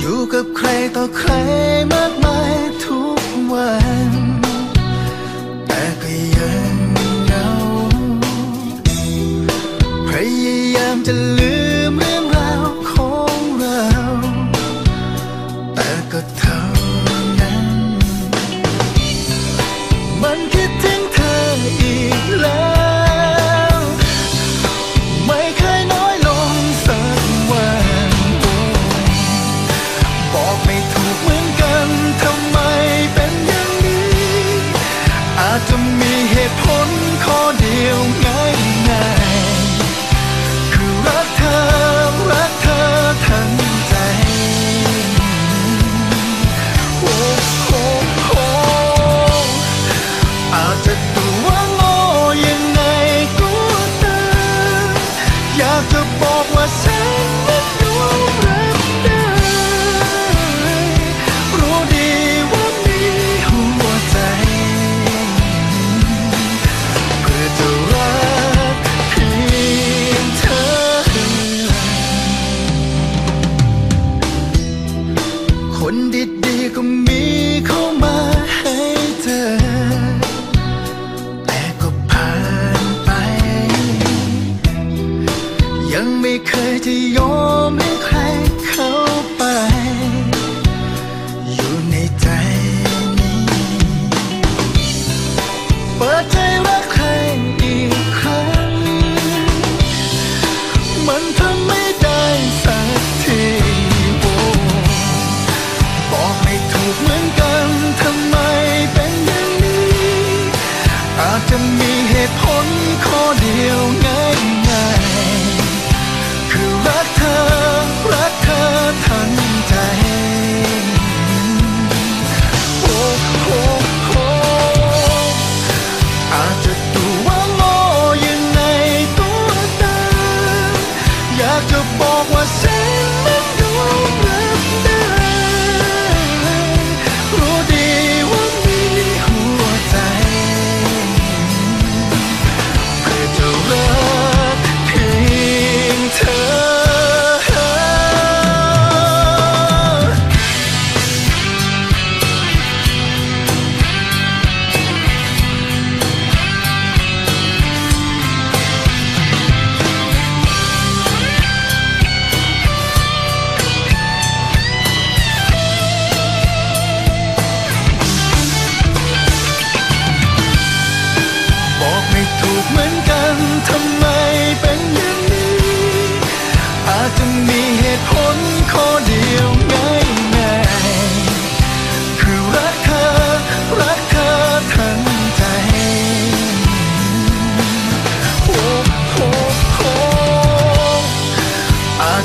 อยู่กับใครต่อใครมากมายทุกวัน แต่ก็ยังเหงาพยายามจะลืม the bomb was set ไม่เคยจะยอมให้ใคร Eu vou assim.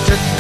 just